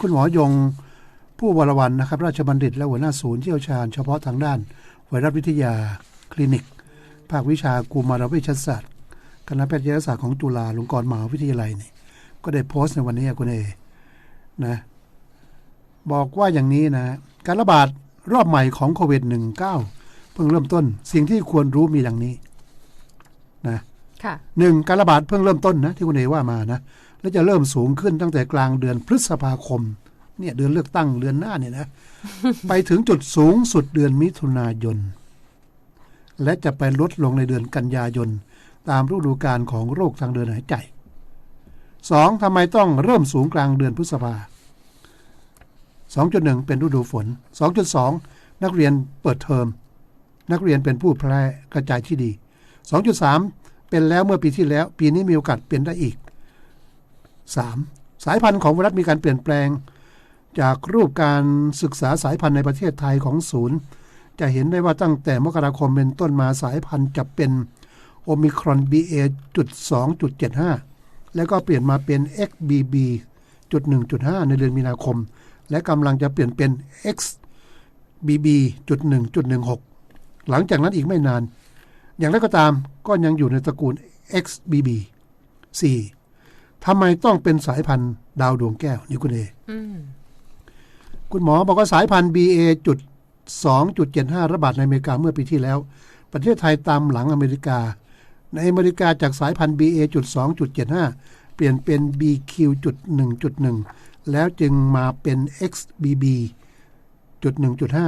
คุณหมอยงผู้วรวันนะครับ ราชบัณฑิต และหัวหน้าศูนย์เชี่ยวชาญเฉพาะทางด้านไวรัสวิทยาคลินิก ภาควิชากุมารเวชศาสตร์คณะแพทยศาสตร์ของจุฬาลงกรณ์มหาวิทยาลัยนี่ก็ได้โพสต์ในวันนี้คุณเอนะบอกว่าอย่างนี้นะการระบาดรอบใหม่ของโควิด -19 เพิ่งเริ่มต้น สิ่งที่ควรรู้มีดังนี้นะค่ะหนึ่งการระบาดเพิ่งเริ่มต้นนะที่คุณเอว่ามานะ แล้วจะเริ่มสูงขึ้นตั้งแต่กลางเดือนพฤษภาคมเนี่ยเดือนเลือกตั้งเดือนหน้าเนี่ยนะ ไปถึงจุดสูงสุดเดือนมิถุนายน และจะไปลดลงในเดือนกันยายน ตามฤดูกาลของโรคทางเดินหายใจสองทำไมต้องเริ่มสูงกลางเดือนพฤษภาสองจุดหนึ่งเป็นฤดูฝนสองจุดสองนักเรียนเปิดเทอม นักเรียนเป็นผู้แพร่กระจายที่ดีสองจุดสามเป็นแล้วเมื่อปีที่แล้ว ปีนี้มีโอกาสเป็นได้อีก สามสายพันธุ์ของไวรัสมีการเปลี่ยนแปลง จากรูปการศึกษาสายพันธุ์ในประเทศไทยของศูนย์ จะเห็นได้ว่าตั้งแต่มกราคมเป็นต้นมาสายพันธุ์จะเป็นโอมิครอน BA.2.75 แล้วก็เปลี่ยนมาเป็น XBB.1.5 ในเดือนมีนาคม และกำลังจะเปลี่ยนเป็น XBB.1.16 หลังจากนั้นอีกไม่นาน อย่างไรก็ตามก็ยังอยู่ในตระกูล XBB 4 ทำไมต้องเป็นสายพันธุ์ดาวดวงแก้วนี่คุณเออืมคุณหมอบอกว่าสายพันธุ์ BA จุด2.75 ระบาดในอเมริกาเมื่อปีที่แล้ว ประเทศไทยตามหลังอเมริกา ในอเมริกาจากสายพันธุ์ BA จุด2.75 เปลี่ยนเป็น BQ จุด1.1 แล้วจึงมาเป็น XBB จุด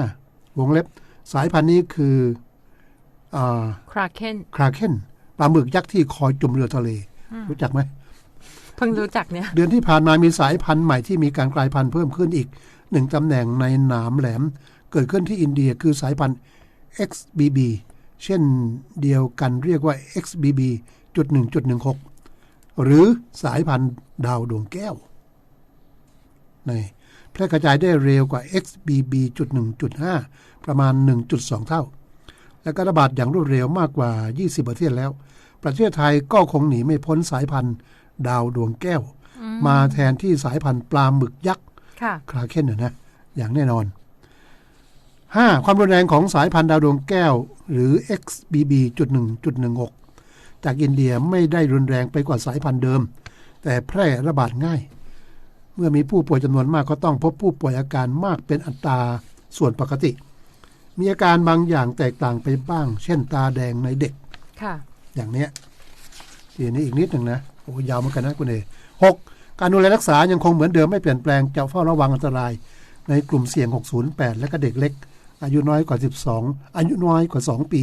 1.5 วงเล็บ สายพันธุ์นี้คืออาคราเคนคราเคนปลาหมึกยักษ์ที่คอยจุ่มเรือทะเล รู้จักไหม เพิ่งรู้จักเนี่ย เดือนที่ผ่านมามีสายพันธุ์ใหม่ที่มีการกลายพันธุ์เพิ่มขึ้นอีกหนึ่งตำแหน่งในหนามแหลม เกิดขึ้นที่อินเดียคือสายพันธุ์ XBB เช่นเดียวกันเรียกว่า XBB จุด1.16หรือสายพันธุ์ดาวดวงแก้วในแพร่กระจายได้เร็วกว่า XBB จุด1.5ประมาณ 1.2 เท่า และก็ระบาดอย่างรวดเร็วมากกว่า 20 ประเทศแล้ว ประเทศไทยก็คงหนีไม่พ้นสายพันธุ์ ดาวดวงแก้ว มาแทนที่สายพันธุ์ปลาหมึกยักษ์ค่ะคลาเคนเนี่ยนะ อย่างแน่นอน 5. ความรุนแรงของสายพันธุ์ดาวดวงแก้ว หรือ XBB.1.16 จากอินเดียไม่ได้รุนแรงไปกว่าสายพันธุ์เดิม แต่แพร่ระบาดง่าย เมื่อมีผู้ป่วยจำนวนมากก็ต้องพบผู้ป่วยอาการมากเป็นอัตราส่วนปกติ มีอาการบางอย่างแตกต่างไปบ้าง เช่นตาแดงในเด็กค่ะอย่างเนี้ย ทีนี้อีกนิดหนึ่งนะโอ้ยาวเหมือนกันนะคุณเอหกการดูแลรักษายังคงเหมือนเดิมไม่เปลี่ยนแปลงจะเฝ้าระวังอันตราย ในกลุ่มเสี่ยง 608 และก็เด็กเล็ก อายุน้อยกว่า 12 อายุน้อยกว่า 2 ปี